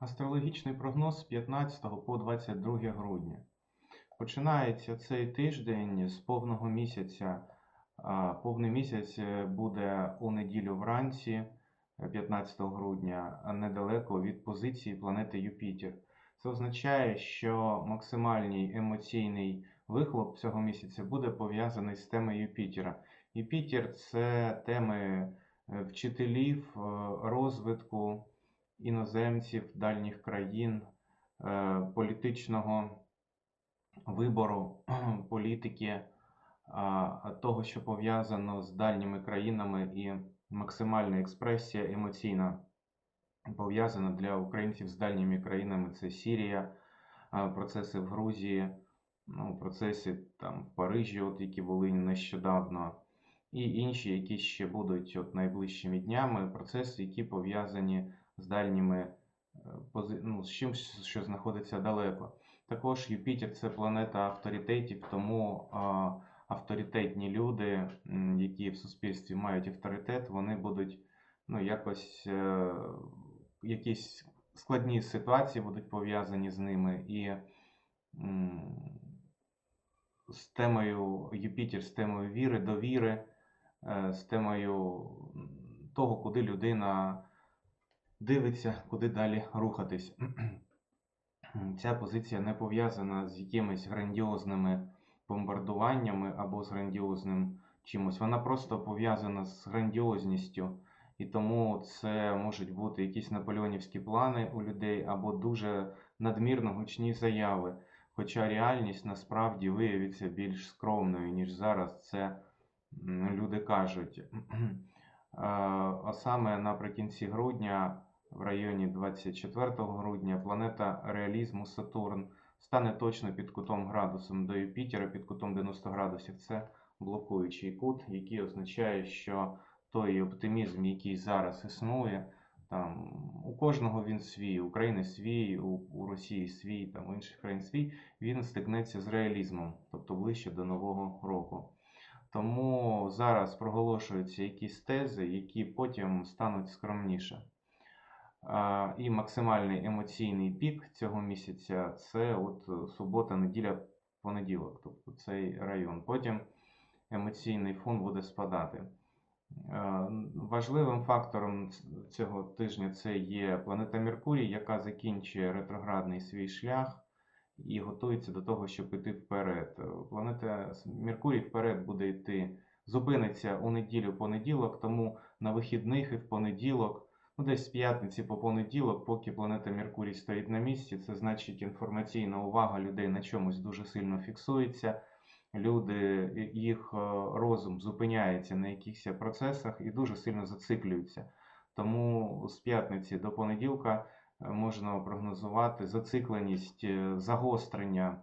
Астрологічний прогноз з 15 по 22 грудня. Починається цей тиждень з повного місяця. Повний місяць е, буде у неділю вранці, е, 15 грудня, недалеко від позиції планети Юпітер. Це означає, що максимальний емоційний вихлоп цього місяця буде пов'язаний з темою Юпітера. Юпітер це теми е, вчителів, е, розвитку іноземців, дальніх країн, е, політичного вибору, політики, того, що пов'язано з дальніми країнами, і максимальна експресія емоційна пов'язана для українців з дальніми країнами. Це Сірія, процеси в Грузії, ну, процеси там в Парижі, от які були нещодавно, і інші, які ще будуть от найближчими днями, процеси, які пов'язані з дальніми е, ну, з чим, що знаходиться далеко. Також Юпітер це планета авторитетів, тому авторитетні люди, які в суспільстві мають авторитет, вони будуть ну, якось е, якісь складні ситуації будуть пов'язані з ними. І з темою Юпітер, з темою віри, довіри, е, з темою того, куди людина дивиться, куди далі рухатись. Ця позиція не пов'язана з якимись грандіозними бомбардуваннями або з грандіозним чимось. Вона просто пов'язана з грандіозністю. І тому це можуть бути якісь наполеонівські плани у людей або дуже надмірно гучні заяви. Хоча реальність насправді виявиться більш скромною, ніж зараз це люди кажуть. А саме наприкінці грудня, в районі 24 грудня, планета реалізму Сатурн стане точно під кутом градусом до Юпітера, під кутом 90 градусів. Це блокуючий кут, який означає, що той оптимізм, який зараз існує, там у кожного він свій, у України свій, у, у Росії свій, там у інших країн свій, він стикнеться з реалізмом, тобто ближче до Нового року. Тому зараз проголошуються якісь тези, які потім стануть скромніше. І максимальний емоційний пік цього місяця це от е, субота, неділя, понеділок, тобто цей район. Потім емоційний фон буде спадати. Е, Важливим фактором цього тижня це є планета Меркурій, яка закінчує ретроградний свій шлях і готується до того, щоб іти вперед. Е, Планета Меркурій вперед буде йти, зупиниться у неділю-понеділок, тому на вихідних і в понеділок, ну десь з п'ятниці по понеділок, поки планета Меркурій стоїть на місці, це значить інформаційна увага людей на чомусь дуже сильно фіксується. Люди, їх е, розум зупиняється на якихось процесах і дуже сильно зациклюються. Тому з п'ятниці до понеділка е, можна прогнозувати зацикленість, е, загострення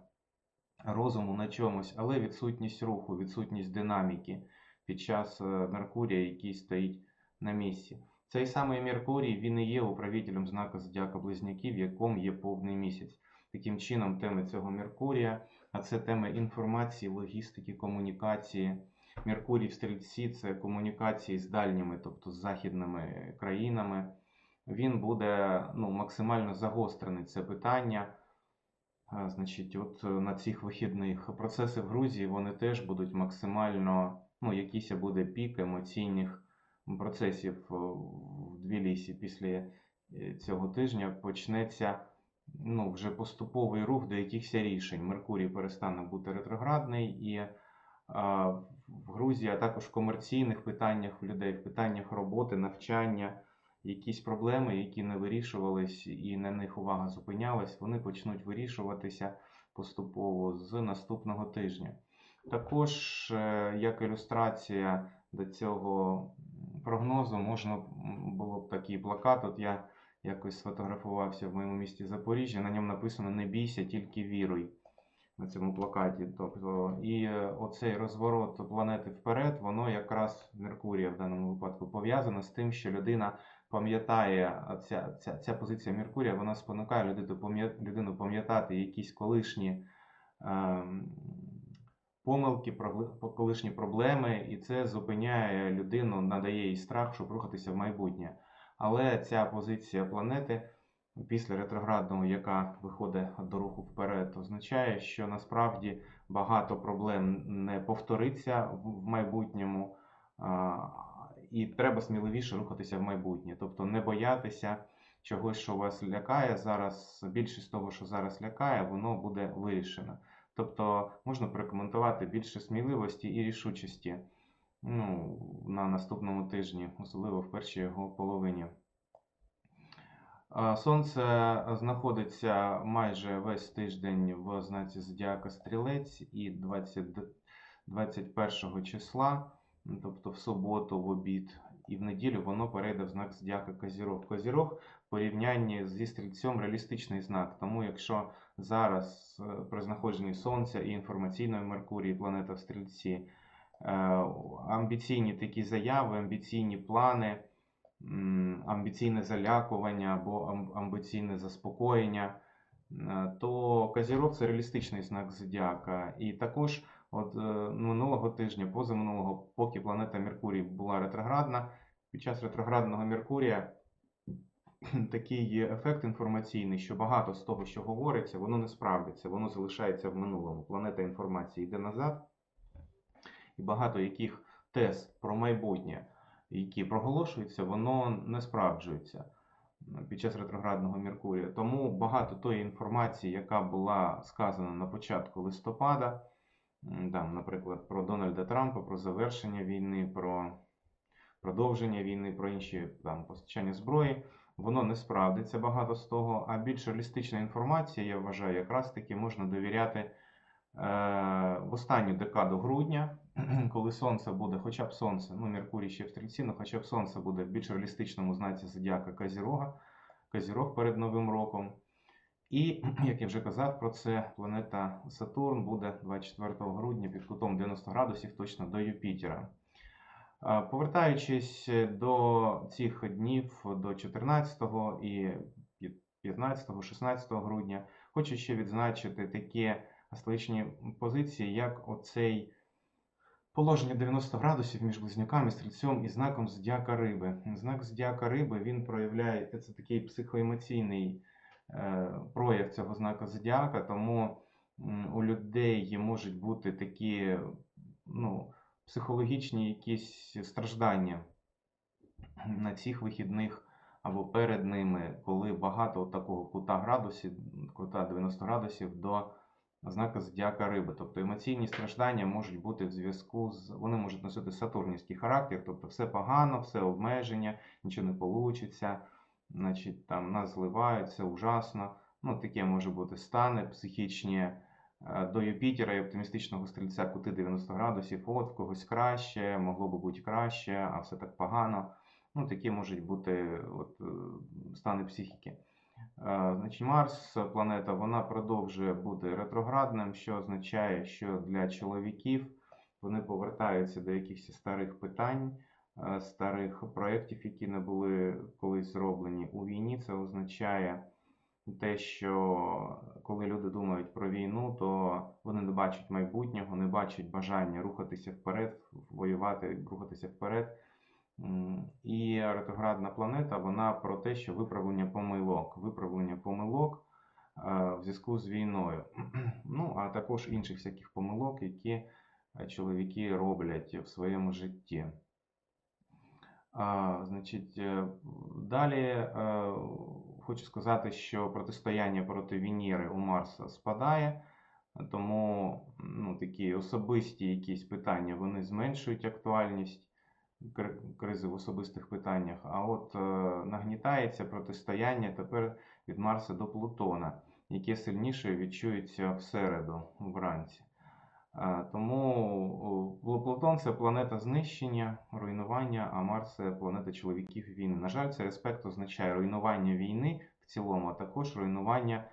розуму на чомусь, але відсутність руху, відсутність динаміки під час Меркурія, який стоїть на місці. Цей самий Меркурій він і є управителем знака Зодіака Близняків, в якому є повний місяць. Таким чином, теми цього Меркурія, а це теми інформації, логістики, комунікації. Меркурій в стрільці це комунікації з дальніми, тобто з західними країнами. Він буде ну, максимально загострений це питання. Значить, от е, на цих вихідних процеси в Грузії вони теж будуть максимально, ну, якийсь буде пік емоційних процесів е, в Тбілісі після е, цього тижня почнеться ну, вже поступовий рух до якихось рішень. Меркурій перестане бути ретроградний і а, в Грузії, а також в комерційних питаннях в людей, в питаннях роботи, навчання, якісь проблеми, які не вирішувались і на них увага зупинялась, вони почнуть вирішуватися поступово з наступного тижня. Також, е, як ілюстрація до цього прогнозу, можна було б такий плакат. От я якось сфотографувався в моєму місті Запоріжжя, на ньому написано Не бійся, тільки віруй на цьому плакаті. Тобто, і е, оцей розворот планети вперед, воно якраз Меркурія в даному випадку пов'язано з тим, що людина пам'ятає, ця, ця, ця позиція Меркурія, вона спонукає людину, пам'ятати якісь колишні ем, помилки, колишні проблеми, і це зупиняє людину, надає їй страх, щоб рухатися в майбутнє. Але ця позиція планети після ретроградного, яка виходить до руху вперед, означає, що насправді багато проблем не повториться в майбутньому, і треба сміливіше рухатися в майбутнє, тобто не боятися чогось, що вас лякає зараз. Більшість того, що зараз лякає, воно буде вирішено. Тобто можна прокоментувати більше сміливості і рішучості ну, на наступному тижні, особливо в першій його половині. Сонце знаходиться майже весь тиждень в знаці Зодіака Стрілець і 20, 21 числа, тобто в суботу, в обід, і в неділю воно перейде в знак Зодіака Козірог. Козірог в порівнянні зі стрільцем реалістичний знак. Тому якщо зараз е, при знаходженні Сонця і інформаційної Меркурії, планета в стрільці, е, амбіційні такі заяви, амбіційні плани, амбіційне залякування або амбіційне заспокоєння, е, то Козірог це реалістичний знак зодіака. І також от минулого тижня, позаминулого, поки планета Меркурій була ретроградна, під час ретроградного Меркурія такий ефект інформаційний, що багато з того, що говориться, воно не справдиться, воно залишається в минулому. Планета інформації йде назад, і багато яких тез про майбутнє, які проголошуються, воно не справджується під час ретроградного Меркурія. Тому багато тої інформації, яка була сказана на початку листопада, там, наприклад, про Дональда Трампа, про завершення війни, про продовження війни, про інші там постачання зброї, воно не справдиться багато з того. А більш реалістична інформація, я вважаю, якраз таки можна довіряти е, в останню декаду грудня, коли сонце буде, хоча б сонце, ну Меркурій ще в стрільці, ну хоча б сонце буде в більш реалістичному знаці зодіака Козірога, Козірог перед Новим роком. І, як я вже казав про це, планета Сатурн буде 24 грудня під кутом 90 градусів точно до Юпітера. Повертаючись до цих днів, до 14 і 15-16 грудня, хочу ще відзначити такі астрологічні позиції, як оцей положення 90 градусів між близнюками, стрільцем і знаком зодіака риби. Знак зодіака риби він проявляє це такий психоемоційний е, прояв цього знака зодіака, тому у людей можуть бути такі ну, психологічні якісь страждання на цих вихідних або перед ними, коли багато такого кута градусів, кута 90 градусів до знака зодіака риби. Тобто емоційні страждання можуть бути в зв'язку з вони можуть носити сатурнівський характер, тобто все погано, все обмеження, нічого не вийде, значить там нас зливають, це ужасно. Ну, таке може бути стани психічні до Юпітера і оптимістичного стрільця кути 90 градусів. От в когось краще, могло би бути краще, а все так погано. Ну, такі можуть бути от, е, стани психіки. Е, Значить, Марс, планета, вона продовжує бути ретроградним, що означає, що для чоловіків вони повертаються до якихось старих питань, е, старих проєктів, які не були колись зроблені у війні. Це означає те, що коли люди думають про війну, то вони не бачать майбутнього, не бачать бажання рухатися вперед, воювати, рухатися вперед. І ретроградна планета вона про те, що виправлення помилок, виправлення помилок е, в зв'язку з війною. Ну, а також інших всяких помилок, які чоловіки роблять в своєму житті. А, Значить, е, далі е, хочу сказати, що протистояння проти Венери у Марса спадає, тому ну, такі особисті якісь питання вони зменшують актуальність кризи в особистих питаннях. А от е, нагнітається протистояння тепер від Марса до Плутона, яке сильніше відчується в середу вранці. Е, Тому Плутон це планета знищення, руйнування, а Марс це планета чоловіків війни. На жаль, цей аспект означає руйнування війни в цілому, а також руйнування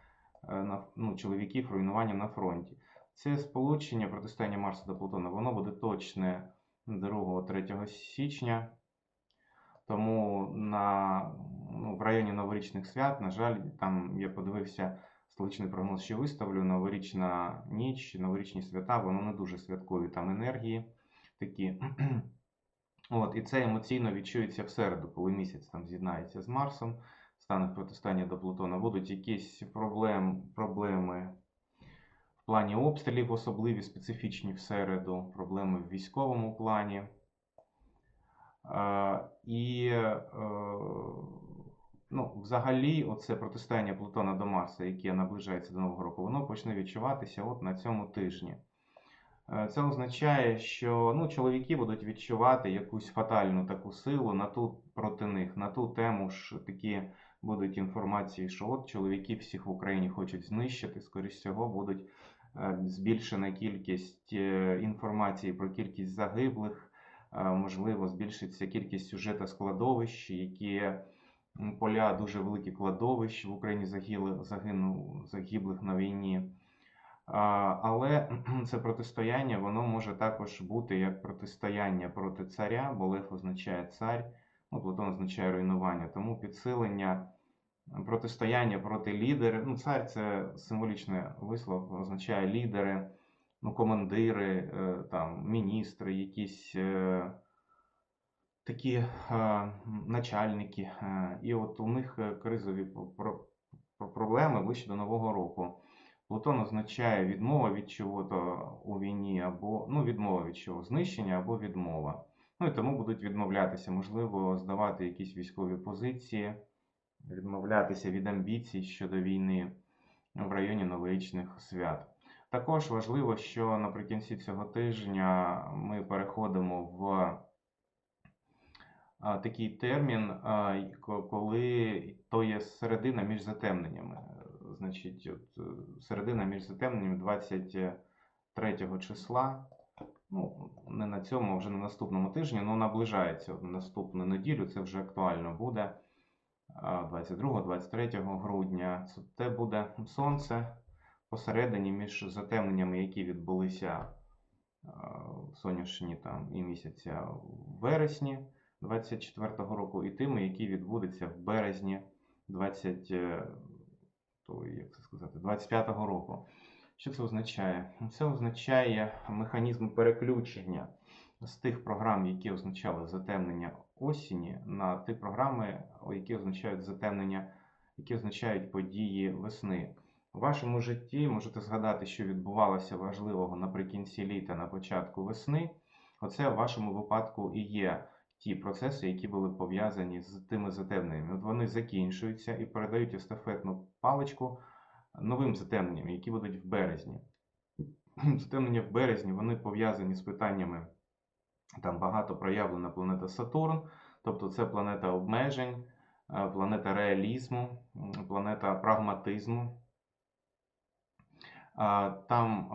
е, ну, чоловіків, руйнування на фронті. Це сполучення протистояння Марса до Плутона, воно буде точне 2-3 січня. Тому на, ну, в районі новорічних свят, на жаль, там я подивився столичний прогноз, що виставлю. Новорічна ніч, новорічні свята, воно не дуже святкові там енергії такі. От, і це емоційно відчується в середу, коли місяць там з'єднається з Марсом. стане в протистоянні до Плутона, будуть якісь проблем, проблеми в плані обстрілів, особливі специфічні в середу, проблеми в військовому плані. Е, І е, ну, взагалі, оце протистояння Плутона до Марса, яке наближається до Нового року, воно почне відчуватися от на цьому тижні. Е, Це означає, що ну, чоловіки будуть відчувати якусь фатальну таку силу на ту проти них, на ту тему ж такі будуть інформації, що от чоловіки всіх в Україні хочуть знищити, скоріш всього, будуть е, збільшена кількість е, інформації про кількість загиблих, можливо, збільшиться кількість сюжета складовищ, які поля дуже великі кладовищ в Україні загили, загину, загиблих на війні. Але це протистояння, воно може також бути як протистояння проти царя, бо лев означає цар, ну, Плутон означає руйнування. Тому підсилення протистояння проти лідерів. Ну, цар це символічний вислов, означає лідери, ну, командири, е, там, міністри, якісь е, такі е, начальники. Е, І от у них е, кризові про- про- проблеми ближче до Нового року. Плутон означає відмова від чого-то у війні, або ну, відмова від чого, знищення або відмова. Ну і тому будуть відмовлятися, можливо, здавати якісь військові позиції, відмовлятися від амбіцій щодо війни в районі новорічних свят. Також важливо, що наприкінці цього тижня ми переходимо в такий термін, коли то є середина між затемненнями. Значить, от, е, середина між затемненнями 23 числа. Ну, не на цьому, а вже на наступному тижні, ну наближається на наступну неділю, це вже актуально буде. 22-23 грудня. Це буде сонце посередині між затемненнями, які відбулися сонячні там і місяця в вересні 24-го року, і тими, які відбудуться в березні 20, е, то, як це сказати, 25-го року. Що це означає? Це означає механізм переключення з тих програм, які означали затемнення осені, на ті програми, які означають затемнення, які означають події весни. У вашому житті можете згадати, що відбувалося важливого наприкінці літа, на початку весни. Оце в вашому випадку і є ті процеси, які були пов'язані з тими затемненнями. От вони закінчуються і передають естафетну паличку новим затемненням, які будуть в березні. Затемнення в березні вони пов'язані з питаннями, там багато проявлена планета Сатурн, тобто це планета обмежень, е, планета реалізму, планета прагматизму. Там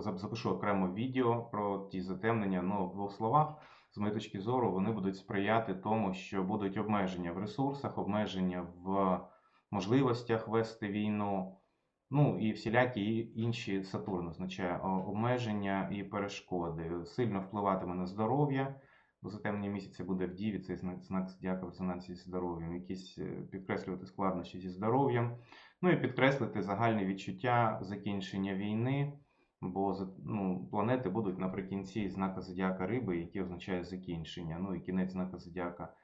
запишу окремо відео про ті затемнення. Ну, в двох словах, з моєї точки зору, вони будуть сприяти тому, що будуть обмеження в ресурсах, обмеження в можливостях вести війну. Ну і всілякі інші Сатурн означає обмеження і перешкоди. Сильно впливатиме на здоров'я. Бо затемнення місяця буде в Діві, цей знак, знак зодіака в резонансі зі здоров'ям, якісь е, підкреслювати складнощі зі здоров'ям. Ну і підкреслити загальне відчуття закінчення війни, бо ну, планети будуть наприкінці знака зодіака риби, який означає закінчення. Ну і кінець знака зодіака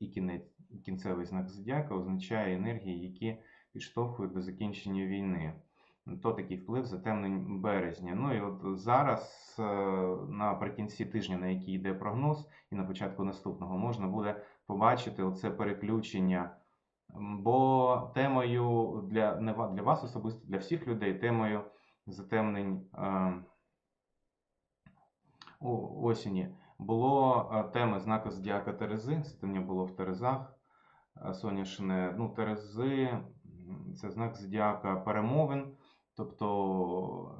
і кінець, кінцевий знак зодіака означає енергії, які підштовхують до закінчення війни. То такий вплив затемнень березня. Ну і от зараз, е, наприкінці тижня, на який йде прогноз, і на початку наступного, можна буде побачити оце переключення. Бо темою для, не для вас особисто, для всіх людей, темою затемнень е, осені було е, теми знака Зодіака Терези. Затемнення було в Терезах. Е, Соняшне, ну, Терези це знак Зодіака перемовин. Тобто,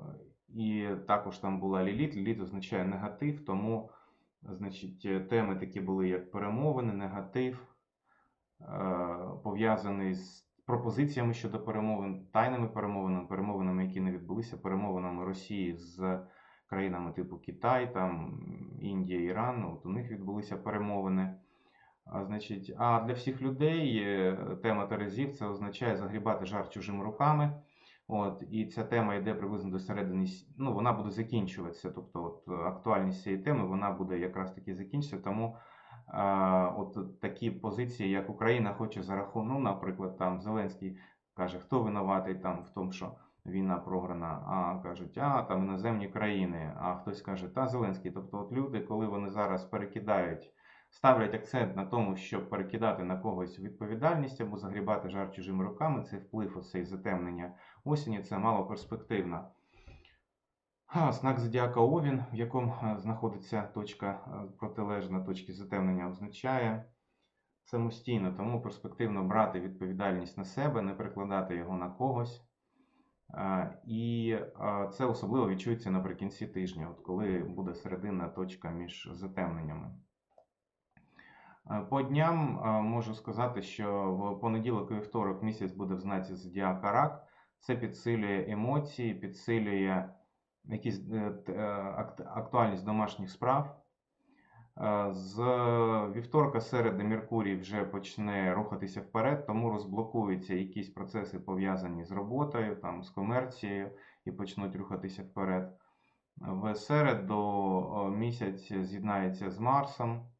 і також там була Ліліт. Ліліт означає негатив, тому значить, теми такі були, як перемовини, негатив, пов'язаний з пропозиціями щодо перемовин, тайними перемовинами, перемовинами, які не відбулися, перемовинами Росії з країнами типу Китай, там Індія, Іран. От у них відбулися перемовини. А, значить, а для всіх людей е, тема Терезів це означає загрібати жар чужими руками. От, і ця тема йде приблизно до середини, ну, вона буде закінчуватися. Тобто от, актуальність цієї теми вона буде якраз таки закінчитися. Тому от такі позиції, як Україна хоче за рахунок, ну, наприклад, там Зеленський каже, хто винуватий там в тому, що війна програна, а кажуть, а там іноземні країни, а хтось каже, та Зеленський. Тобто, от люди, коли вони зараз перекидають, ставлять акцент на тому, щоб перекидати на когось відповідальність або загрібати жар чужими руками, цей вплив, оцей затемнення осені, це мало перспективно. А, Знак зодіака Овін, в якому е, знаходиться точка е, протилежна точки затемнення, означає самостійно, тому перспективно брати відповідальність на себе, не перекладати його на когось. Е, І це особливо відчується наприкінці тижня, от коли буде серединна точка між затемненнями. По дням можу сказати, що в понеділок і вівторок місяць буде в знаці зодіака рак. Це підсилює емоції, підсилює якісь е, е, акт- актуальність домашніх справ. Е, З вівторка середи Меркурій вже почне рухатися вперед, тому розблокуються якісь процеси пов'язані з роботою, там, з комерцією і почнуть рухатися вперед. В середу місяць з'єднається з Марсом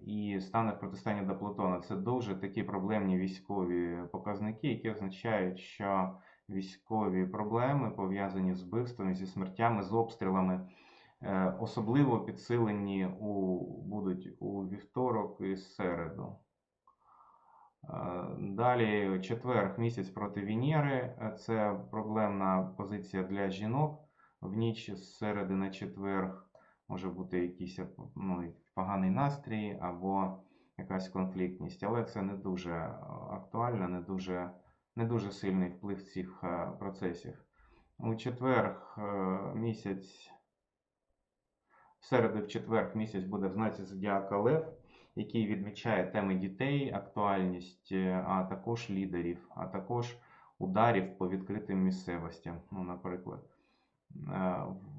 і стане в протистанні до Плутона. Це дуже такі проблемні військові показники, які означають, що військові проблеми пов'язані з вбивствами, зі смертями, з обстрілами. Е, Особливо підсилені у, будуть у вівторок і середу. Е, Далі четверг місяць проти Венери. Е, Це проблемна позиція для жінок. В ніч з середи на четверг може бути якийсь ну, поганий настрій або якась конфліктність, але це не дуже актуально, не дуже, не дуже сильний вплив цих е, процесів. У четверг е, місяць в середу в четвер місяць буде в знаці Зодіака Лев, який відмічає теми дітей, актуальність, е, а також лідерів, а також ударів по відкритим місцевостям. Ну, наприклад,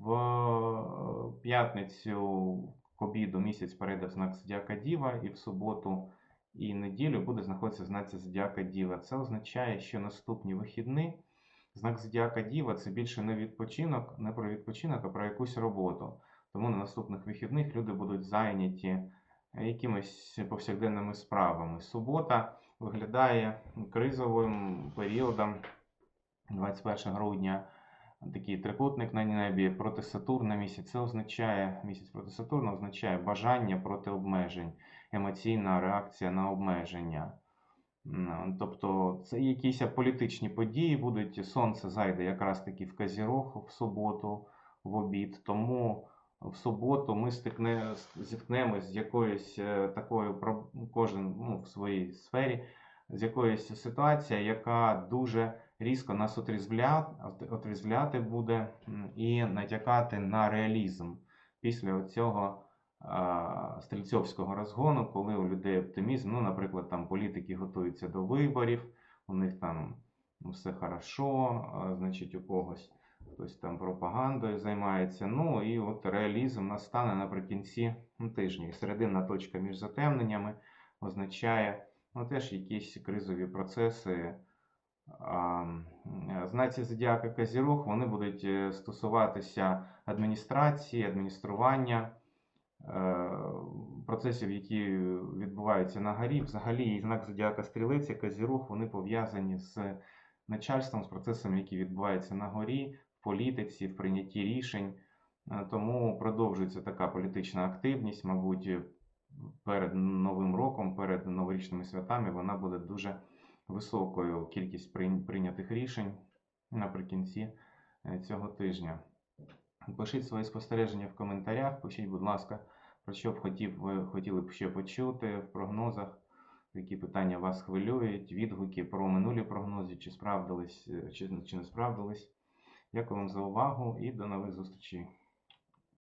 в п'ятницю к обіду місяць перейде в знак Зодіака Діва, і в суботу і неділю буде знаходитися в знаці Зодіака Діва. Це означає, що наступні вихідні знак Зодіака Діва це більше не відпочинок, не про відпочинок, а про якусь роботу. Тому на наступних вихідних люди будуть зайняті якимись повсякденними справами. Субота виглядає кризовим періодом 21 грудня. Такий трикутник на небі проти Сатурна місяць. Це означає місяць проти Сатурна означає бажання проти обмежень, емоційна реакція на обмеження. Тобто це якісь політичні події будуть. Сонце зайде якраз таки в Казірог в суботу, в обід. Тому в суботу ми стикне, зіткнемось з якоюсь е, такою, кожен ну, в своїй сфері, з якоюсь ситуацією, яка дуже різко нас отрізвля, отрізвляти буде і натякати на реалізм після цього стрільцьовського розгону, коли у людей оптимізм, ну, наприклад, там політики готуються до виборів, у них там ну, все хорошо, значить, у когось хтось там пропагандою займається. Ну і от реалізм настане наприкінці ну, тижня. І серединна точка між затемненнями означає ну, теж якісь кризові процеси. Знаці зодіака Казірог вони будуть е, стосуватися адміністрації, адміністрування процесів, які відбуваються на горі. Взагалі, і знак зодіака Стрілець і вони пов'язані з начальством, з процесами, які відбуваються на горі, в політиці, в прийнятті рішень. Е, Тому продовжується така політична активність, мабуть, перед Новим роком, перед новорічними святами вона буде дуже високою кількість прийнятих рішень наприкінці е, цього тижня. Пишіть свої спостереження в коментарях, пишіть, будь ласка, про що б хотів, ви хотіли б ще почути в прогнозах, які питання вас хвилюють, відгуки про минулі прогнози, чи справдились, чи, чи не справдились. Дякую вам за увагу і до нових зустрічей.